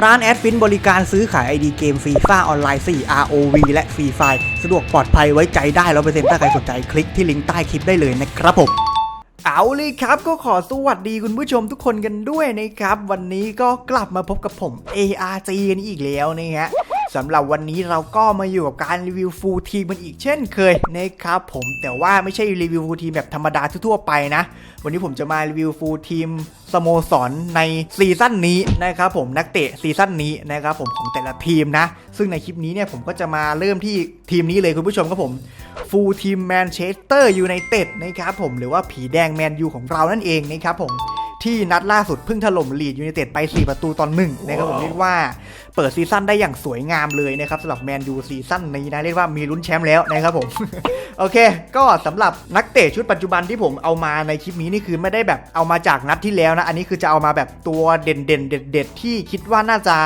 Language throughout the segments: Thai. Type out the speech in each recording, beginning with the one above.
ร้านแอดฟินบริการซื้อขาย ID เกมฟรีฟ้าออนไลน์ 4 ROV และฟรีไฟสะดวกปลอดภัยไว้ใจได้ร้อเปอร์เซ็นต์ถ้าใครสนใจคลิกที่ลิงก์ใต้คลิปได้เลยนะครับผมเอาเลยครับก็ขอสวัสดีคุณผู้ชมทุกคนกันด้วยนะครับ วันนี้ก็กลับมาพบกับผม ARG กันอีกแล้วนะฮะ สำหรับวันนี้เราก็มาอยู่กับการรีวิวฟูลทีมันอีกเช่นเคยนะครับผมแต่ว่าไม่ใช่รีวิวฟูลทีมแบบธรรมดาทั่วไปนะ วันนี้ผมจะมารีวิวฟูลทีมสโมสรในซีซั่นนี้นะครับผมนักเตะซีซั่นนี้นะครับผมของแต่ละทีมนะ ซึ่งในคลิปนี้เนี่ยผมก็จะมาเริ่มที่ทีมนี้เลยคุณผู้ชมครับผมฟูลทีมแมนเชสเตอร์ยูไนเต็ดนะครับผมหรือว่าผีแดงแมนยูของเรานั่นเองนะครับผม ที่นัดล่าสุดเพิ่งถล่มลีดยูไนเต็ดไป 4 ประตูตอนหนึ่งนะครับผมเรียกว่าเปิดซีซั่นได้อย่างสวยงามเลยนะครับสำหรับแมนยูซีซั่นนี้นะเรียกว่ามีลุ้นแชมป์แล้วนะครับผมโอเค ก็สำหรับนักเตะชุดปัจจุบันที่ผมเอามาในคลิปนี้นี่คือไม่ได้แบบเอามาจากนัดที่แล้วนะ อันนี้คือจะเอามาแบบตัวเด่นเด่นเด็ดเด็ดๆที่คิดว่าน่าจะ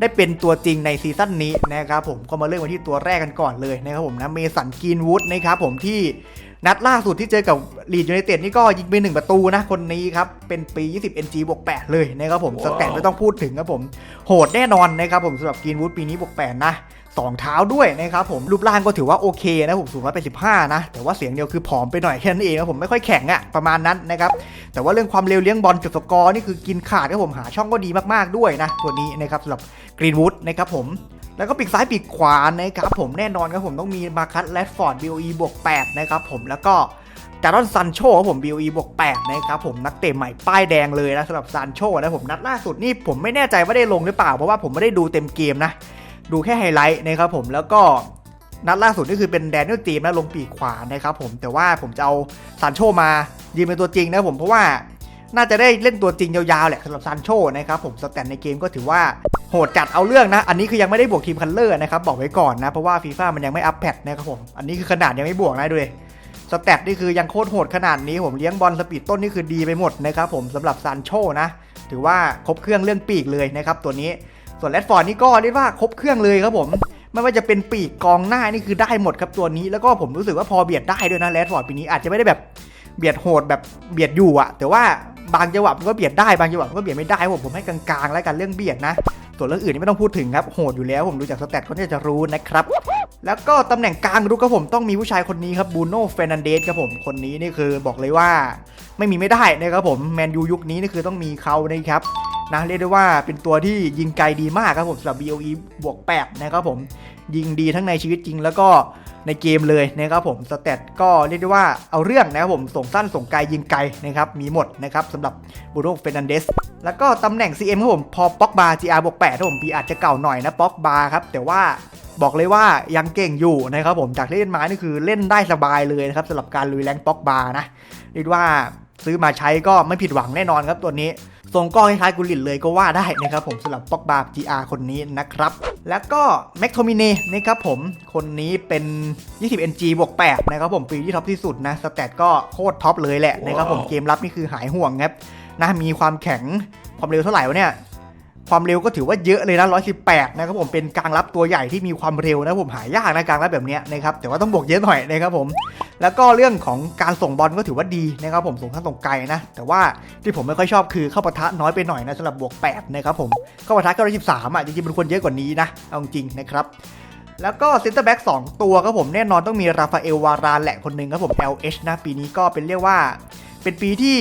ได้เป็นตัวจริงในซีซั่นนี้นะครับผมก็มาเริ่มกันที่ตัวแรกกันก่อนเลยนะครับผมนะเมสันกรีนวูดนะครับผมที่ นัดล่าสุดที่เจอกับลีดยูไนเต็ดนี่ก็ยิงไปหนึ่งประตูนะ คนนี้ครับ เป็นปี 20 NG บวก 8 เลยนะครับผมสแตทไม่ต้องพูดถึงครับผม โหดแน่นอนนะครับผมสำหรับกรีนวูดปีนี้บวก 8 นะสองเท้าด้วยนะครับผมรูปร่างก็ถือว่าโอเคนะผมสูงร้อยแปดสิบห้านะ แต่ว่าเสียงเดียวคือผอมไปหน่อยแค่นั้นเองนะผมไม่ค่อยแข็งอะประมาณนั้นนะครับ แต่ว่าเรื่องความเร็วเลี้ยงบอลจุดสกอร์นี่คือกินขาดครับผมหาช่องก็ดีมากๆด้วยนะ ตัวนี้นะครับสำหรับกรีนวูดนะครับผม แล้วก็ปีกซ้ายปีกขวานะครับผมแน่นอนครับผมต้องมีมาคัตแรดฟอร์ด BOE บวก8นะครับผมแล้วก็จารอนซันโชครับผม BOE บวก8นะครับผมนักเตะใหม่ป้ายแดงเลยนะสำหรับซันโชนะผมนัดล่าสุดนี่ผมไม่แน่ใจว่าได้ลงหรือเปล่าเพราะว่าผมไม่ได้ดูเต็มเกมนะ ดูแค่ไฮไลท์นะครับผมแล้วก็นัดล่าสุดนี่คือเป็นแดเนียลจีมนะลงปีกขวานะครับผมแต่ว่าผมจะเอาซานโชมายืนเป็นตัวจริงนะผมเพราะว่า น่าจะได้เล่นตัวจริงยาวๆแหละสำหรับซานโชนะครับผมสแตนในเกมก็ถือว่าโหดจัดเอาเรื่องนะ อันนี้คือยังไม่ได้บวกทีมคัลเลอร์นะครับบอกไว้ก่อนนะ เพราะว่าฟีฟ่ามันยังไม่อัปแพดนะครับผม อันนี้คือขนาดยังไม่บวกนะด้วยสแตทนี่คือยังโคตรโหดขนาดนี้ผมเลี้ยงบอลสปีดต้นนี่คือดีไปหมดนะครับผมสำหรับซานโชนะถือว่าครบเครื่องเรื่องปีกเลยนะครับตัวนี้ส่วนแรดฟอร์ดนี่ก็เรียกว่าครบเครื่องเลยครับผมไม่ว่าจะเป็นปีกกองหน้านี่คือได้หมดครับตัวนี้แล้วก็ผมรู้สึกว่าพอเบียดได้ด้วยนะแรดฟอร์ดปีนี้อาจจะไม่ได้แบบเบียดโหดแบบเบียดอยู่อะแต่ว่า บางจังหวะมันก็เบียดได้บางจังหวะมันก็เบียดไม่ได้ผมผมให้กลางๆ แล้วกันเรื่องเบียดนะ ส่วนเรื่องอื่นนี่ไม่ต้องพูดถึงครับโหดอยู่แล้วผมดูจากสแตทก็น่าจะรู้นะครับแล้วก็ตำแหน่งกลางรุกครับผมต้องมีผู้ชายคนนี้ครับบูโน่เฟรนันเดสครับผมคนนี้นี่คือบอกเลยว่าไม่มีไม่ได้นะครับผมแมนยูยุคนี้นี่คือต้องมีเขานะครับนะเรียกได้ว่าเป็นตัวที่ยิงไกลดีมากครับผมสำหรับ BOE บวก8นะครับผมยิงดีทั้งในชีวิตจริงแล้วก็ ในเกมเลยนะครับผมสเตตก็เรียกได้ว่าเอาเรื่องนะครับผมส่งสั้นส่งไกลยิงไกลนะครับมีหมดนะครับสำหรับบูโน่เฟนันเดสแล้วก็ตำแหน่ง CM ครับผมพอป็อกบาร์ GR บวก8ครับผมปีอาจจะเก่าหน่อยนะป็อกบาร์ครับแต่ว่าบอกเลยว่ายังเก่งอยู่นะครับผมจากเล่นมานี่คือเล่นได้สบายเลยนะครับสำหรับการลุยแรงป็อกบาร์นะเรียกว่าซื้อมาใช้ก็ไม่ผิดหวังแน่นอนครับตัวนี้ ทรงก็คล้ายๆกุลินเลยก็ว่าได้นะครับผมสำหรับป็อกบา GR คนนี้นะครับ แล้วก็แม็กโทมิเน่นะครับผมคนนี้เป็น 20 NG บวก 8 นะครับผมปีที่ท็อปที่สุดนะสแตทก็โคตรท็อปเลยแหละนะครับผมเกมรับนี่คือหายห่วงครับนะมีความแข็งความเร็วเท่าไหร่วะเนี่ย ความเร็วก็ถือว่าเยอะเลยนะ118 นะครับผมเป็นกลางรับตัวใหญ่ที่มีความเร็วนะผมหายากนะกลางรับแบบเนี้ยนะครับแต่ว่าต้องบวกเยอะหน่อยนะครับผม แล้วก็เรื่องของการส่งบอลก็ถือว่าดีนะครับผมส่งทั้งส่งไกลนะ แต่ว่าที่ผมไม่ค่อยชอบคือเข้าปะทะน้อยไปหน่อยนะสำหรับบวก8นะครับผมเข้าปะทะก็ได้13อะจริงๆมันควรเยอะกว่านี้นะเอาจริงนะครับแล้วก็เซนเตอร์แบ็ก2ตัวครับผมแน่นอนต้องมีราฟาเอลวารานแหละคนหนึ่งครับผม LH นะปีนี้ก็เป็นเรียกว่า เป็นปีที่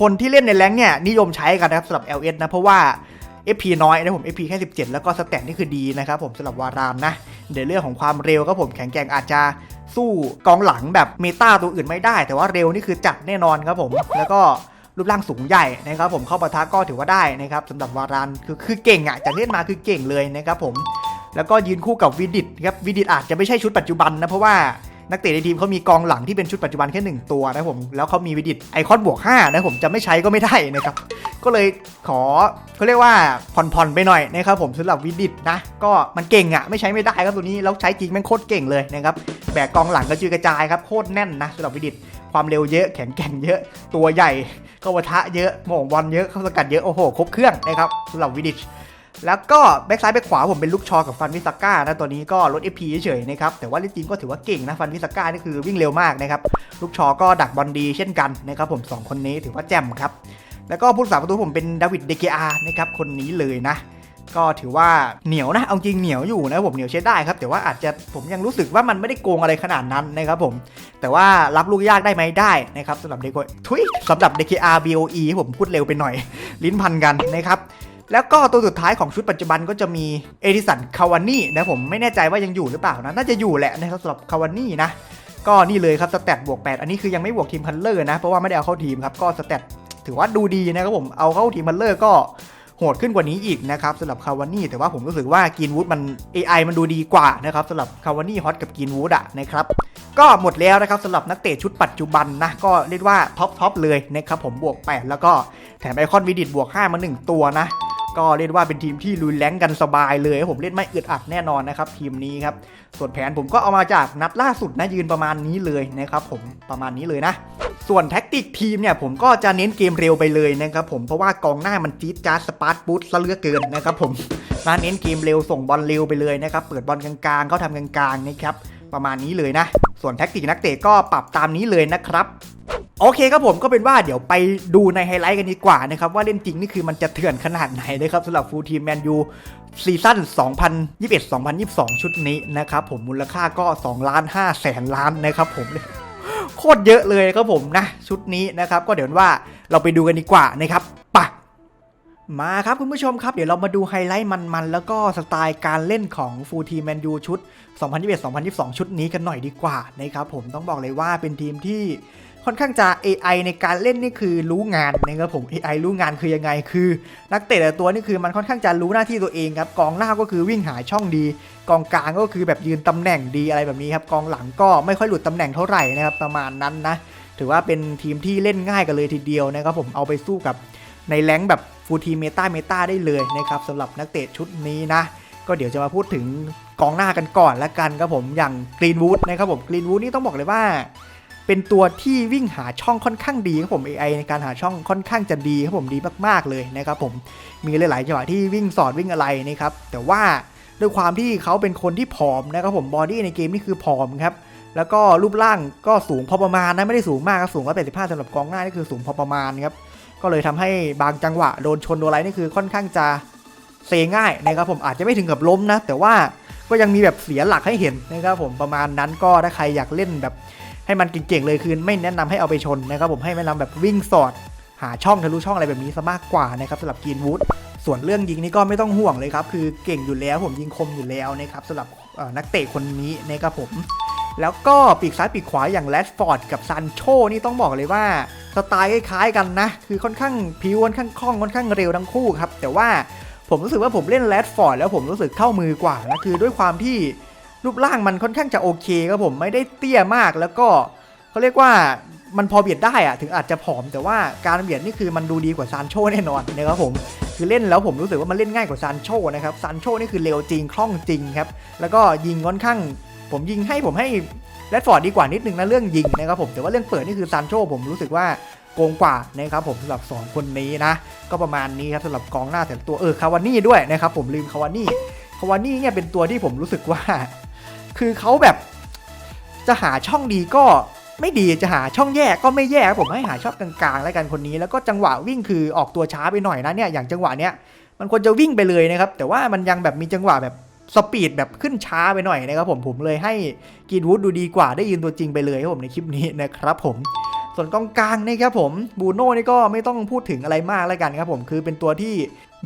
คนที่เล่นในแรงเนี่ยนิยมใช้กันนะครับสำหรับ LH นะเพราะว่า FP น้อยนะผม FP แค่ 17 แล้วก็สแตทนี่คือดีนะครับผมสำหรับวารามนะเดี๋ยวเรื่องของความเร็วครับผมแข็งแกร่งอาจจะสู้กองหลังแบบเมตาตัวอื่นไม่ได้ แต่ว่าเร็วนี่คือจัดแน่นอนครับผมแล้วก็รูปร่างสูงใหญ่นะครับผมเข้าปะทะก็ถือว่าได้นะครับสำหรับวารานคือคือเก่งอะจะเล่นมาคือเก่งเลยนะครับผมแล้วก็ยืนคู่กับวิดิตครับวิดิตอาจจะไม่ใช่ชุดปัจจุบันนะเพราะว่า นักเตะในทีมเขามีกองหลังที่เป็นชุดปัจจุบันแค่หนึ่งตัวนะผมแล้วเขามีวิดิตไอคอนบวก5นะผมจะไม่ใช้ก็ไม่ได้นะครับก็เลยขอเขาเรียกว่าผ่อนๆไปหน่อยนะครับผมสำหรับวิดิตนะ ก็มันเก่งอะ่ะไม่ใช้ไม่ได้ครับตัวนี้แล้วใช้จริงแม่งโคตรเก่งเลยนะครับแบกกองหลังกระจุยกระจายครับโคตรแน่นนะสำหรับวิดิตความเร็วเยอะแข็งแกร่งเยอะตัวใหญ่เข้าวะทะเยอะโหม่งบอลเยอะเข้าสกัดเยอะโอ้โหครบเครื่องนะครับสำหรับวิดิต แล้วก็แบ็กซ้ายแบ็กขวาผมเป็นลูกชอกับฟันวิสก้านะตัวนี้ก็ลด FP เฉยๆนะครับแต่ว่าจริงก็ถือว่าเก่งนะฟันวิสก้านี่คือวิ่งเร็วมากนะครับลูกชอก็ดักบอลดีเช่นกันนะครับผมสองคนนี้ถือว่าแจ่มครับแล้วก็ผู้รักษาประตูผมเป็นดาวิดเดเกอานะครับคนนี้เลยนะก็ถือว่าเหนียวนะ เอาจริงเหนียวอยู่นะผมเหนียวใช้ได้ครับ แต่ว่าอาจจะผมยังรู้สึกว่ามันไม่ได้โกงอะไรขนาดนั้นนะครับผม แต่ว่ารับลูกยากได้ไหมได้นะครับสำหรับเดโกทุยสำหรับ DKR BOE ผมพูดเร็วไปหน่อย ลิ้นพันกันนะครับ แล้วก็ตัวสุดท้ายของชุดปัจจุบันก็จะมีเอดิสันคาวานี่นะผมไม่แน่ใจว่ายังอยู่หรือเปล่านะน่าจะอยู่แหละนะครับสำหรับคาวานี่นะก็นี่เลยครับสแตทบวก 8 อันนี้คือยังไม่บวกทีมคันเลอร์นะ เพราะว่าไม่ได้เอาเข้าทีมครับ ก็สแตทถือว่าดูดีนะครับผมเอาเข้าทีมคันเลอร์ก็โหดขึ้นกว่านี้อีกนะครับสำหรับคาวานี่แต่ว่าผมรู้สึกว่ากินวูดมัน AI มันดูดีกว่านะครับสำหรับคาวานี่ฮอตกับกินวูดอะนะครับก็หมดแล้วนะครับสำหรับนักเตะชุดปัจจุบันนะก็เรียกว่าท็อปทอปเลยนะครับผมบวก 8 แล้วก็แถมไอคอนวิดิตบวก 5 มา 1 ตัวนะ ก็เรียกว่าเป็นทีมที่ลุยแรงกันสบายเลยผมเล่นไม่อึดอัดแน่นอนนะครับทีมนี้ครับส่วนแผนผมก็เอามาจากนัดล่าสุดนะยืนประมาณนี้เลยนะครับผมประมาณนี้เลยนะ ส่วนแท็กติกทีมเนี่ยผมก็จะเน้นเกมเร็วไปเลยนะครับผมเพราะว่ากองหน้ามันจี๊ดจ๊าดสปาร์ตบูทซะเหลือเกินนะครับผมมาเน้นเกมเร็วส่งบอลเร็วไปเลยนะครับเปิดบอลกลางๆเขาทำกลางๆนะครับประมาณนี้เลยนะ ส่วนแท็กติกนักเตะก็ปรับตามนี้เลยนะครับ โอเคครับผมก็เป็นว่าเดี๋ยวไปดูในไฮไลท์กันดีกว่านะครับ ว่าเล่นจริงนี่คือมันจะเถื่อนขนาดไหนนะครับสำหรับฟูลทีมแมนยูซีซั่น 2021-2022 ชุดนี้นะครับผมมูลค่าก็ 2 ล้าน5แสนล้านนะครับผมโคตรเยอะเลยครับผมนะ ชุดนี้นะครับ ก็เดี๋ยวว่าเราไปดูกันดีกว่านะครับปะมาครับคุณผู้ชมครับ เดี๋ยวเรามาดูไฮไลท์มันๆ แล้วก็สไตล์การเล่นของฟูลทีมแมนยูชุด 2021-2022 ชุดนี้กันหน่อยดีกว่านะครับผมต้องบอกเลยว่าเป็นทีมที่ ค่อนข้างจะ AI ในการเล่นนี่คือรู้งานนะครับผม AI รู้งานคือยังไงคือ นักเตะแต่ตัวนี่คือมันค่อนข้างจะรู้หน้าที่ตัวเองครับกองหน้าก็คือวิ่งหาช่องดี กองกลางก็คือแบบยืนตำแหน่งดีอะไรแบบนี้ครับกองหลังก็ไม่ค่อยหลุดตำแหน่งเท่าไหร่นะครับประมาณนั้นนะถือว่าเป็นทีมที่เล่นง่ายกันเลยทีเดียวนะครับผมเอาไปสู้กับในแรงแบบฟูลทีมเมตาเมตาได้เลยนะครับสำหรับนักเตะชุดนี้นะ ก็เดี๋ยวจะมาพูดถึงกองหน้ากันก่อนละกันครับผมอย่างกรีนวูดนะครับผมกรีนวูดนี่ต้องบอกเลยว่า เป็นตัวที่วิ่งหาช่องค่อนข้างดีครับผม AI ในการหาช่องค่อนข้างจะดีครับผมดีมากๆเลยนะครับผมมีหลายๆจังหวะที่วิ่งสอดวิ่งอะไรนะครับแต่ว่าด้วยความที่เขาเป็นคนที่ผอมนะครับผมบอดี้ในเกมนี่คือผอมครับแล้วก็รูปร่างก็สูงพอประมาณนะไม่ได้สูงมากครับสูงร้อยแปดสิบห้าสำหรับกองหน้านี่คือสูงพอประมาณครับก็เลยทำให้บางจังหวะโดนชนโดนอะไรนี่คือค่อนข้างจะเซง่ายนะครับผมอาจจะไม่ถึงกับล้มนะ แต่ว่าก็ยังมีแบบเสียหลักให้เห็นนะครับผมประมาณนั้นก็ถ้าใครอยากเล่นแบบ ให้มันเก่งๆเลยคือไม่แนะนำให้เอาไปชนนะครับผมให้แนะนำแบบวิ่งสอด หาช่องทะลุช่องอะไรแบบนี้ซะมากกว่านะครับสำหรับกรีนวูดส่วนเรื่องยิงนี่ก็ไม่ต้องห่วงเลยครับคือเก่งอยู่แล้วผมยิงคมอยู่แล้วนะครับสำหรับนักเตะคนนี้นะครับผมแล้วก็ปีกซ้ายปีกขวาอย่างแรดฟอร์ดกับซันโชนี่ต้องบอกเลยว่าสไตล์คล้ายๆกันนะ คือค่อนข้างผิวค่อนข้างคล่องค่อนข้างเร็วทั้งคู่ครับแต่ว่าผมรู้สึกว่าผมเล่นแรดฟอร์ดแล้วผมรู้สึกเข้ามือกว่านะคือด้วยความที่ รูปร่างมันค่อนข้างจะโอเคครับผมไม่ได้เตี้ยมากแล้วก็เขาเรียกว่ามันพอเบียดได้อะถึงอาจจะผอม แต่ว่าการเบียดนี่คือมันดูดีกว่าซานโชแน่นอนนะครับผมคือเล่นแล้วผมรู้สึกว่ามันเล่นง่ายกว่าซานโชนะครับซานโชนี่คือเร็วจริงคล่องจริงครับแล้วก็ยิงค่อนข้าง ผมยิงให้ผมให้แรดฟอร์ดดีกว่านิดนึงนะเรื่องยิงนะครับผมแต่ว่าเรื่องเปิดนี่คือซานโชผมรู้สึกว่าโกงกว่านะครับผมสำหรับสองคนนี้นะ ก็ประมาณนี้ครับสำหรับกองหน้าแต่ตัวเออคาวานี่ด้วยนะครับผมลืมคาวานี่คาวานี่เนี่ยเป็นตัวที่ผมรู้สึกว่า คือเขาแบบจะหาช่องดีก็ไม่ดีจะหาช่องแย่ก็ไม่แย่ผมให้หาช่องกลางๆ แล้วกันคนนี้ แล้วก็จังหวะวิ่งคือออกตัวช้าไปหน่อยนะเนี่ยอย่างจังหวะเนี้ยมันควรจะวิ่งไปเลยนะครับ แต่ว่ามันยังแบบมีจังหวะแบบสปีดแบบขึ้นช้าไปหน่อยนะครับผมผมเลยให้กีนวูดดูดีกว่าได้ยืนตัวจริงไปเลยครับผมในคลิปนี้นะครับผม ส่วนกองกลางนี่ครับผมบูโน่นี่ก็ไม่ต้องพูดถึงอะไรมากแล้วกันครับผมคือเป็นตัวที่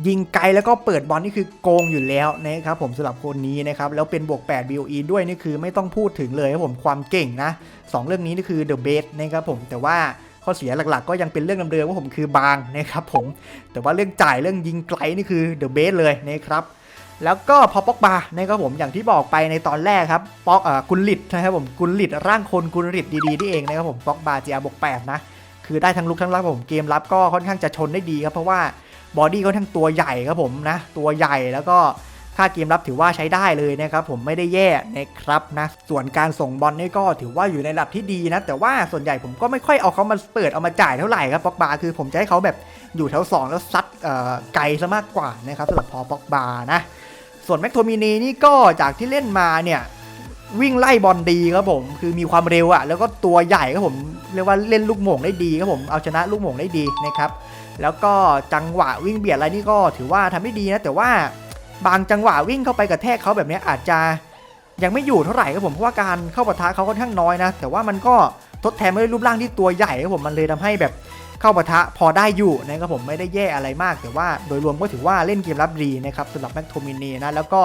ยิงไกลแล้วก็เปิดบอลนี่คือโกงอยู่แล้วนะครับผมสำหรับคนนี้นะครับแล้วเป็นบวก 8 BOE ด้วยนี่คือไม่ต้องพูดถึงเลยครับผมความเก่งนะสองเรื่องนี้นี่คือ The Best นะครับผมแต่ว่าข้อเสียหลักๆ ก็ยังเป็นเรื่องเดิมๆว่าผมคือบางนะครับผมแต่ว่าเรื่องจ่ายเรื่องยิงไกลนี่คือ The Best เลยนะครับ แล้วก็พอปอกบานะครับผมอย่างที่บอกไปในตอนแรกครับป๊อกเอ่อกุลลิตนะครับผมกุลลิตร่างคนกุลลิตดีๆนี่เองนะครับผมปอกบาเจียบกแปดนะคือได้ทั้งลุกทั้งรับผมเกมรับก็ค่อนข้างจะชนได้ดีครับเพราะว่าบอดี้ค่อนข้างตัวใหญ่ครับผมนะตัวใหญ่แล้วก็ค่าเกมรับถือว่าใช้ได้เลยนะครับผมไม่ได้แย่นะครับนะส่วนการส่งบอลนี่ก็ถือว่าอยู่ในระดับที่ดีนะ แต่ว่าส่วนใหญ่ผมก็ไม่ค่อยเอาเขามาเปิดเอามาจ่ายเท่าไหร่ครับป็อกบาคือผมจะให้เขาแบบอยู่แถวสองแล้วซัดไกลซะมากกว่านะครับสำหรับพอป็อกบานะ ส่วนแม็กโทมินีนี่ก็จากที่เล่นมาเนี่ยวิ่งไล่บอลดีครับผม คือมีความเร็วอะแล้วก็ตัวใหญ่ครับผม เรียกว่าเล่นลูกหม่งได้ดีครับผม เอาชนะลูกหม่งได้ดีนะครับ แล้วก็จังหวะวิ่งเบียดอะไรนี่ก็ถือว่าทำได้ดีนะ แต่ว่าบางจังหวะวิ่งเข้าไปกระแทกเขาแบบเนี้ยอาจจะยังไม่อยู่เท่าไหร่ครับผม เพราะว่าการเข้าปะทะเขาค่อนข้างน้อยนะ แต่ว่ามันก็ทดแทนไม่ด้วยรูปร่างที่ตัวใหญ่ครับผม มันเลยทำให้แบบ เข้าปะทะพอได้อยู่นะครับผมไม่ได้แย่อะไรมาก แต่ว่าโดยรวมก็ถือว่าเล่นเกมรับดีนะครับสำหรับแม็กโทมินีนะแล้วก็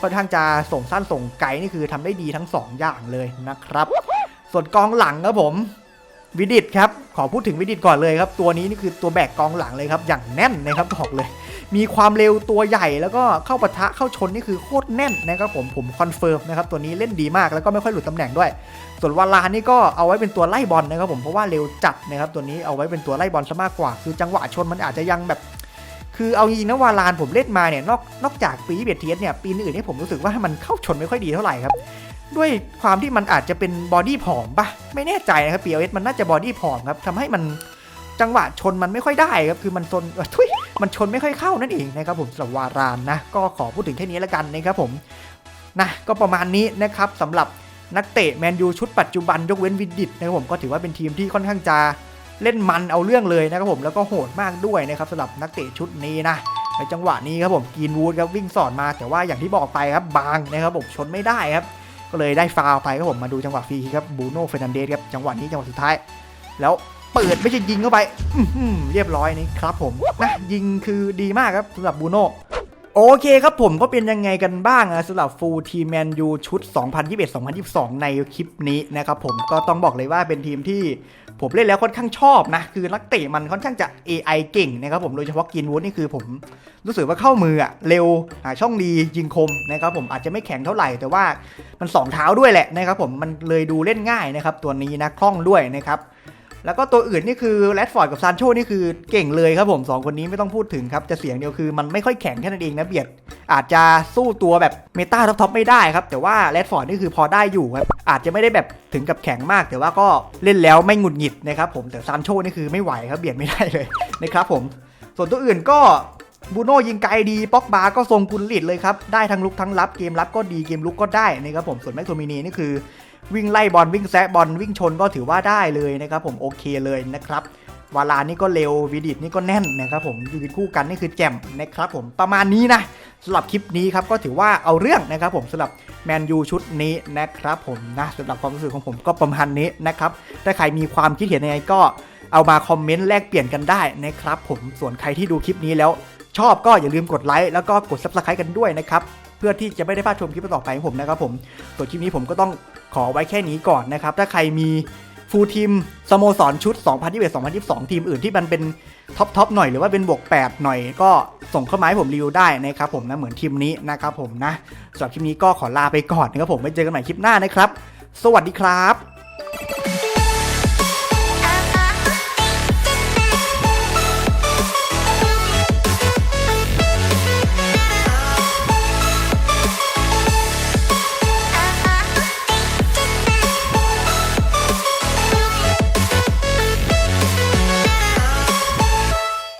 ค่อนข้างจะส่งสั้นส่งไกลนี่คือทำได้ดีทั้งสองอย่างเลยนะครับ ส่วนกองหลังครับผมวิดิตครับขอพูดถึงวิดิตก่อนเลยครับตัวนี้นี่คือตัวแบกกองหลังเลยครับอย่างแน่นนะครับบอกเลย มีความเร็วตัวใหญ่แล้วก็เข้าปะทะเข้าชนนี่คือโคตรแน่นนะครับผมผมคอนเฟิร์มนะครับตัวนี้เล่นดีมากแล้วก็ไม่ค่อยหลุดตำแหน่งด้วย ส่วนวาลานี่ก็เอาไว้เป็นตัวไล่บอลนะครับผมเพราะว่าเร็วจัดนะครับตัวนี้เอาไว้เป็นตัวไล่บอลซะมากกว่า คือจังหวะชนมันอาจจะยังแบบคือเอาจริงนะวาลานผมเล่นมาเนี่ยนอกนอกจากปีเบียดเทียสเนี่ยปีอื่นๆนี่ผมรู้สึกว่ามันเข้าชนไม่ค่อยดีเท่าไหร่ครับ ด้วยความที่มันอาจจะเป็นบอดี้ผอมปะไม่แน่ใจนะครับ PLS มันน่าจะบอดี้ผอมครับทำให้มันจังหวะชนมันไม่ค่อยได้ครับคือมันชนทุย มันชนไม่ค่อยเข้านั่นเองนะครับผมสำหรับวารานนะก็ขอพูดถึงแค่นี้แล้วกันนะครับผมนะก็ประมาณนี้นะครับสำหรับนักเตะแมนยูชุดปัจจุบันยกเว้นวินดิตนะครับผมก็ถือว่าเป็นทีมที่ค่อนข้างจะเล่นมันเอาเรื่องเลยนะครับผมแล้วก็โหดมากด้วยนะครับสำหรับนักเตะชุดนี้นะในจังหวะนี้ครับผมกีนวูดครับวิ่งสอนมาแต่ว่าอย่างที่บอกไปครับบางนะครับผมชนไม่ได้ครับ ก็เลยได้ฟาวไปครับผมมาดูจังหวะฟรีคิกครับบูโน่เฟรนันเดสครับจังหวะนี้จังหวะสุดท้าย แล้ว เปิดไม่ใช่ยิงเข้าไปเรียบร้อยนี่ครับผมนะยิงคือดีมากครับสำหรับบูโน่โอเคครับผมก็เป็นยังไงกันบ้างอะสำหรับฟูลทีมแมนยูชุด 2021-2022 ในคลิปนี้นะครับผมก็ต้องบอกเลยว่าเป็นทีมที่ผมเล่นแล้วค่อนข้างชอบนะ คือนักเตะมันค่อนข้างจะ AI เก่งนะครับผมโดยเฉพาะกินวูดนี่คือผมรู้สึกว่าเข้ามืออะเร็วหาช่องดียิงคมนะครับผมอาจจะไม่แข็งเท่าไหร่ แต่ว่ามันสองเท้าด้วยแหละนะครับผมมันเลยดูเล่นง่ายนะครับตัวนี้นะคล่องด้วยนะครับ แล้วก็ตัวอื่นนี่คือแรดฟอร์ดกับซานโชนี่คือเก่งเลยครับผมสองคนนี้ไม่ต้องพูดถึงครับ จะเสียงเดียวคือมันไม่ค่อยแข็งแค่นั้นเองนะเบียด อาจจะสู้ตัวแบบเมตาท็อปๆไม่ได้ครับ แต่ว่าแรดฟอร์ดนี่คือพอได้อยู่ครับ อาจจะไม่ได้แบบถึงกับแข็งมาก แต่ว่าก็เล่นแล้วไม่หงุดหงิดนะครับผมแต่ซานโชนี่คือไม่ไหวครับเบียดไม่ได้เลยนะครับผมส่วนตัวอื่นก็บูโน่ยิงไกลดีป็อกบาก็ทรงกุลลิดเลยครับ ได้ทั้งลุกทั้งรับเกมรับก็ดีเกมลุกก็ได้นะครับผมส่วนแม็กโทมินีนี่คือ วิ่งไล่บอลวิ่งแซะบอลวิ่งชนก็ถือว่าได้เลยนะครับผมโอเคเลยนะครับวาลานี่ก็เร็ววิดิตนี่ก็แน่นนะครับผมยืนคู่กันนี่คือแจ่มนะครับผมประมาณนี้นะสำหรับคลิปนี้ครับก็ถือว่าเอาเรื่องนะครับผมสำหรับแมนยูชุดนี้นะครับผมนะสำหรับความรู้สึกของผมก็ประมาณนี้นะครับถ้าใครมีความคิดเห็นยังไงก็เอามาคอมเมนต์แลกเปลี่ยนกันได้นะครับผมส่วนใครที่ดูคลิปนี้แล้วชอบก็อย่าลืมกดไลค์แล้วก็กด subscribe กันด้วยนะครับ เพื่อที่จะไม่ได้พลาดชมคลิปต่อไปของผมนะครับผมส่วนคลิปนี้ผมก็ต้องขอไว้แค่นี้ก่อนนะครับ ถ้าใครมีฟูลทีมสโมสรชุด 2021-2022 ทีมอื่นที่มันเป็นท็อปทอปหน่อยหรือว่าเป็นบวก 8 หน่อยก็ส่งเข้ามาให้ผมรีวิวได้นะครับผมนะเหมือนทีมนี้นะครับผมนะสำหรับคลิปนี้ก็ขอลาไปก่อนนะครับผมไว้เจอกันใหม่คลิปหน้านะครับ สวัสดีครับ